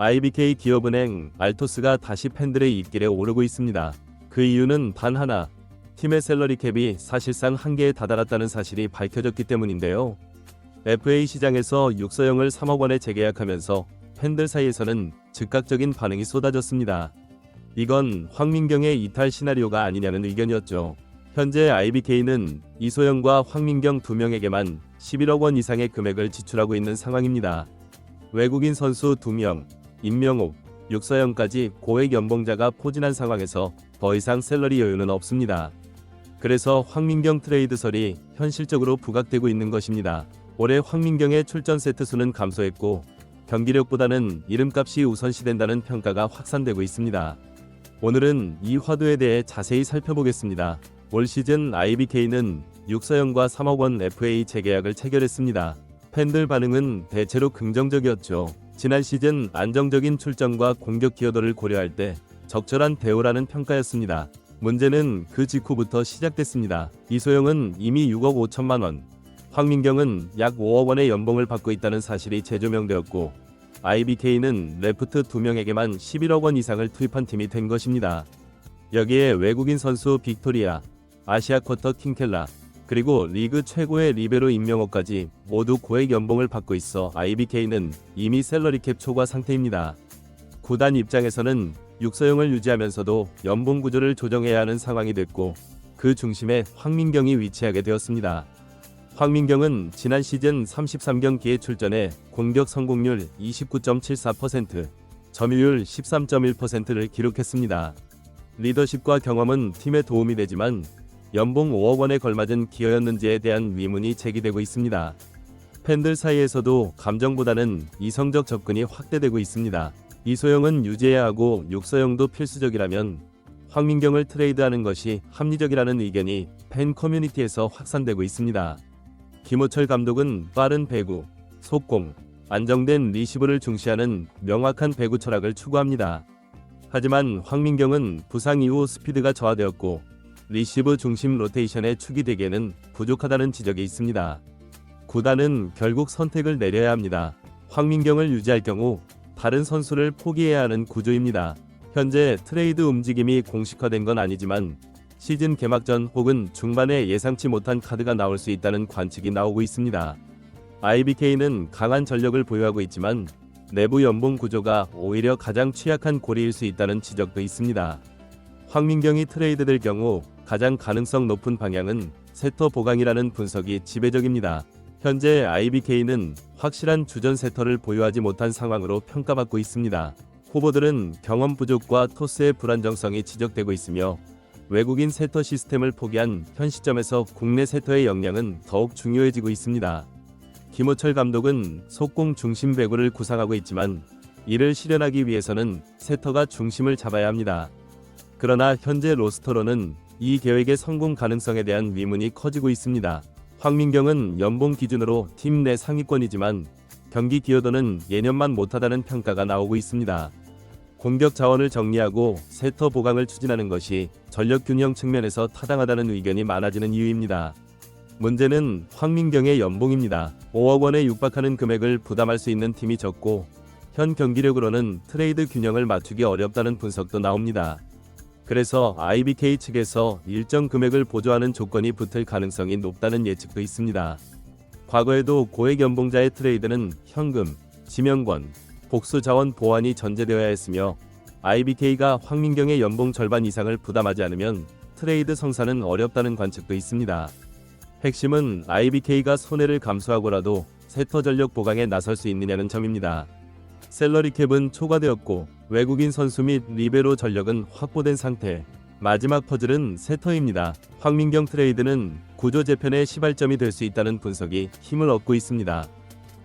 IBK 기업은행 알토스가 다시 팬들의 입길에 오르고 있습니다. 그 이유는 단 하나. 팀의 셀러리 캡이 사실상 한계에 다다랐다는 사실이 밝혀졌기 때문인데요. FA 시장에서 육서영을 3억 원에 재계약하면서 팬들 사이에서는 즉각적인 반응이 쏟아졌습니다. 이건 황민경의 이탈 시나리오가 아니냐는 의견이었죠. 현재 IBK는 이소영과 황민경 두 명에게만 11억 원 이상의 금액을 지출하고 있는 상황입니다. 외국인 선수 2명, 임명옥, 육서영까지 고액 연봉자가 포진한 상황에서 더 이상 셀러리 여유는 없습니다. 그래서 황민경 트레이드설이 현실적으로 부각되고 있는 것입니다. 올해 황민경의 출전 세트 수는 감소했고 경기력보다는 이름값이 우선시된다는 평가가 확산되고 있습니다. 오늘은 이 화두에 대해 자세히 살펴보겠습니다. 올 시즌 IBK는 육서영과 3억 원 FA 재계약을 체결했습니다. 팬들 반응은 대체로 긍정적이었죠. 지난 시즌 안정적인 출전과 공격 기여도를 고려할 때 적절한 대우라는 평가였습니다. 문제는 그 직후부터 시작됐습니다. 이소영은 이미 6억 5천만 원, 황민경은 약 5억 원의 연봉을 받고 있다는 사실이 재조명되었고 IBK는 레프트 2명에게만 11억 원 이상을 투입한 팀이 된 것입니다. 여기에 외국인 선수 빅토리아, 아시아 쿼터 킹켈라, 그리고 리그 최고의 리베로 임명호까지 모두 고액 연봉을 받고 있어 IBK는 이미 셀러리 캡 초과 상태입니다. 구단 입장에서는 육서영을 유지하면서도 연봉 구조를 조정해야 하는 상황이 됐고 그 중심에 황민경이 위치하게 되었습니다. 황민경은 지난 시즌 33경기에 출전해 공격 성공률 29.74%, 점유율 13.1%를 기록했습니다. 리더십과 경험은 팀에 도움이 되지만 연봉 5억 원에 걸맞은 기여였는지에 대한 의문이 제기되고 있습니다. 팬들 사이에서도 감정보다는 이성적 접근이 확대되고 있습니다. 이소영은 유지해야 하고 육서영도 필수적이라면 황민경을 트레이드하는 것이 합리적이라는 의견이 팬 커뮤니티에서 확산되고 있습니다. 김호철 감독은 빠른 배구, 속공, 안정된 리시브를 중시하는 명확한 배구 철학을 추구합니다. 하지만 황민경은 부상 이후 스피드가 저하되었고 리시브 중심 로테이션의 축이 되기에는 부족하다는 지적이 있습니다. 구단은 결국 선택을 내려야 합니다. 황민경을 유지할 경우 다른 선수를 포기해야 하는 구조입니다. 현재 트레이드 움직임이 공식화된 건 아니지만 시즌 개막 전 혹은 중반에 예상치 못한 카드가 나올 수 있다는 관측이 나오고 있습니다. IBK는 강한 전력을 보유하고 있지만 내부 연봉 구조가 오히려 가장 취약한 고리일 수 있다는 지적도 있습니다. 황민경이 트레이드될 경우 가장 가능성 높은 방향은 세터 보강이라는 분석이 지배적입니다. 현재 IBK는 확실한 주전 세터를 보유하지 못한 상황으로 평가받고 있습니다. 후보들은 경험 부족과 토스의 불안정성이 지적되고 있으며 외국인 세터 시스템을 포기한 현 시점에서 국내 세터의 역량은 더욱 중요해지고 있습니다. 김호철 감독은 속공 중심 배구를 구상하고 있지만 이를 실현하기 위해서는 세터가 중심을 잡아야 합니다. 그러나 현재 로스터로는 이 계획의 성공 가능성에 대한 의문이 커지고 있습니다. 황민경은 연봉 기준으로 팀 내 상위권이지만 경기 기여도는 예년만 못하다는 평가가 나오고 있습니다. 공격 자원을 정리하고 세터 보강을 추진하는 것이 전력 균형 측면에서 타당하다는 의견이 많아지는 이유입니다. 문제는 황민경의 연봉입니다. 5억 원에 육박하는 금액을 부담할 수 있는 팀이 적고 현 경기력으로는 트레이드 균형을 맞추기 어렵다는 분석도 나옵니다. 그래서 IBK 측에서 일정 금액을 보조하는 조건이 붙을 가능성이 높다는 예측도 있습니다. 과거에도 고액 연봉자의 트레이드는 현금, 지명권, 복수 자원 보완이 전제되어야 했으며 IBK가 황민경의 연봉 절반 이상을 부담하지 않으면 트레이드 성사는 어렵다는 관측도 있습니다. 핵심은 IBK가 손해를 감수하고라도 세터 전력 보강에 나설 수 있느냐는 점입니다. 셀러리 캡은 초과되었고 외국인 선수 및 리베로 전력은 확보된 상태. 마지막 퍼즐은 세터입니다. 황민경 트레이드는 구조 재편의 시발점이 될 수 있다는 분석이 힘을 얻고 있습니다.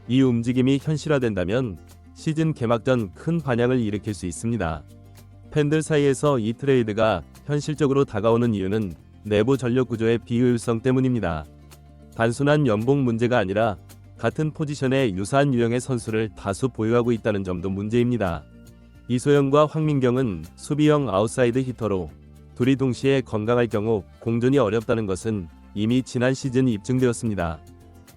이 움직임이 현실화된다면 시즌 개막 전 큰 반향을 일으킬 수 있습니다. 팬들 사이에서 이 트레이드가 현실적으로 다가오는 이유는 내부 전력 구조의 비효율성 때문입니다. 단순한 연봉 문제가 아니라 같은 포지션에 유사한 유형의 선수를 다수 보유하고 있다는 점도 문제입니다. 이소영과 황민경은 수비형 아웃사이드 히터로 둘이 동시에 건강할 경우 공존이 어렵다는 것은 이미 지난 시즌 입증되었습니다.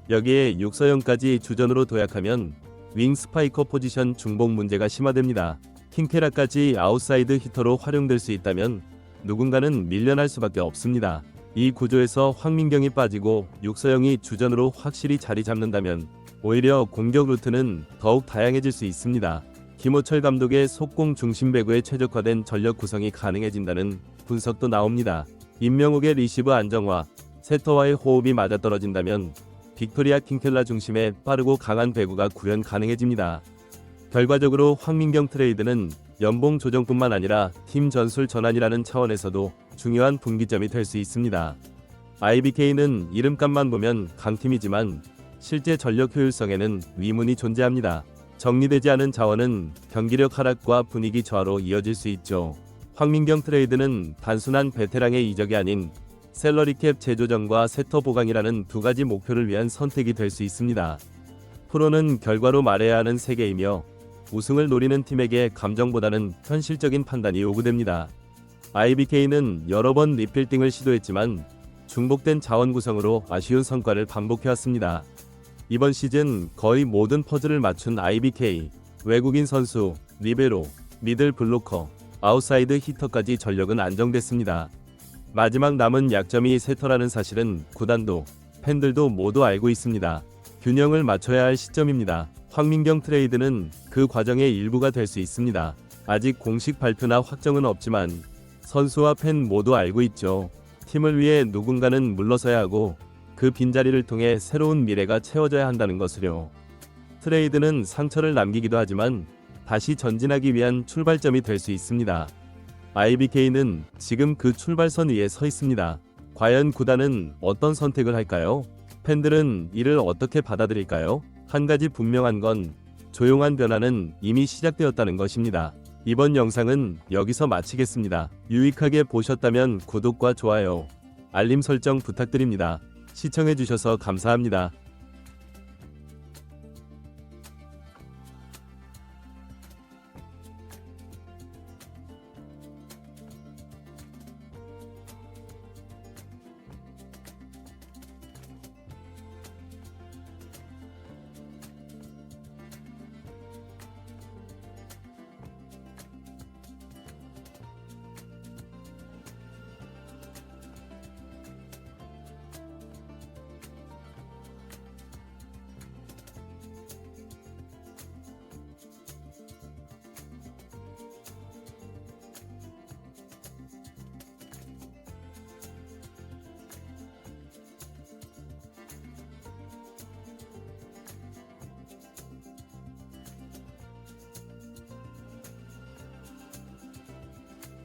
여기에 육서영까지 주전으로 도약하면 윙 스파이커 포지션 중복 문제가 심화됩니다. 킹케라까지 아웃사이드 히터로 활용될 수 있다면 누군가는 밀려날 수밖에 없습니다. 이 구조에서 황민경이 빠지고 육서영이 주전으로 확실히 자리 잡는다면 오히려 공격 루트는 더욱 다양해질 수 있습니다. 김호철 감독의 속공 중심 배구에 최적화된 전력 구성이 가능해진다는 분석도 나옵니다. 임명욱의 리시브 안정화, 세터와의 호흡이 맞아떨어진다면 빅토리아 킹켈라 중심의 빠르고 강한 배구가 구현 가능해집니다. 결과적으로 황민경 트레이드는 연봉 조정뿐만 아니라 팀 전술 전환이라는 차원에서도 중요한 분기점이 될 수 있습니다. IBK는 이름값만 보면 강팀이지만 실제 전력 효율성에는 위문이 존재합니다. 정리되지 않은 자원은 경기력 하락과 분위기 저하로 이어질 수 있죠. 황민경 트레이드는 단순한 베테랑의 이적이 아닌 셀러리캡 재조정과 세터 보강이라는 두 가지 목표를 위한 선택이 될 수 있습니다. 프로는 결과로 말해야 하는 세계이며 우승을 노리는 팀에게 감정보다는 현실적인 판단이 요구됩니다. IBK는 여러 번 리필딩을 시도했지만 중복된 자원 구성으로 아쉬운 성과를 반복해왔습니다. 이번 시즌 거의 모든 퍼즐을 맞춘 IBK, 외국인 선수, 리베로, 미들 블로커, 아웃사이드 히터까지 전력은 안정됐습니다. 마지막 남은 약점이 세터라는 사실은 구단도, 팬들도 모두 알고 있습니다. 균형을 맞춰야 할 시점입니다. 황민경 트레이드는 그 과정의 일부가 될 수 있습니다. 아직 공식 발표나 확정은 없지만 선수와 팬 모두 알고 있죠. 팀을 위해 누군가는 물러서야 하고 그 빈자리를 통해 새로운 미래가 채워져야 한다는 것을요. 트레이드는 상처를 남기기도 하지만 다시 전진하기 위한 출발점이 될 수 있습니다. IBK는 지금 그 출발선 위에 서 있습니다. 과연 구단은 어떤 선택을 할까요? 팬들은 이를 어떻게 받아들일까요? 한 가지 분명한 건 조용한 변화는 이미 시작되었다는 것입니다. 이번 영상은 여기서 마치겠습니다. 유익하게 보셨다면 구독과 좋아요, 알림 설정 부탁드립니다. 시청해주셔서 감사합니다.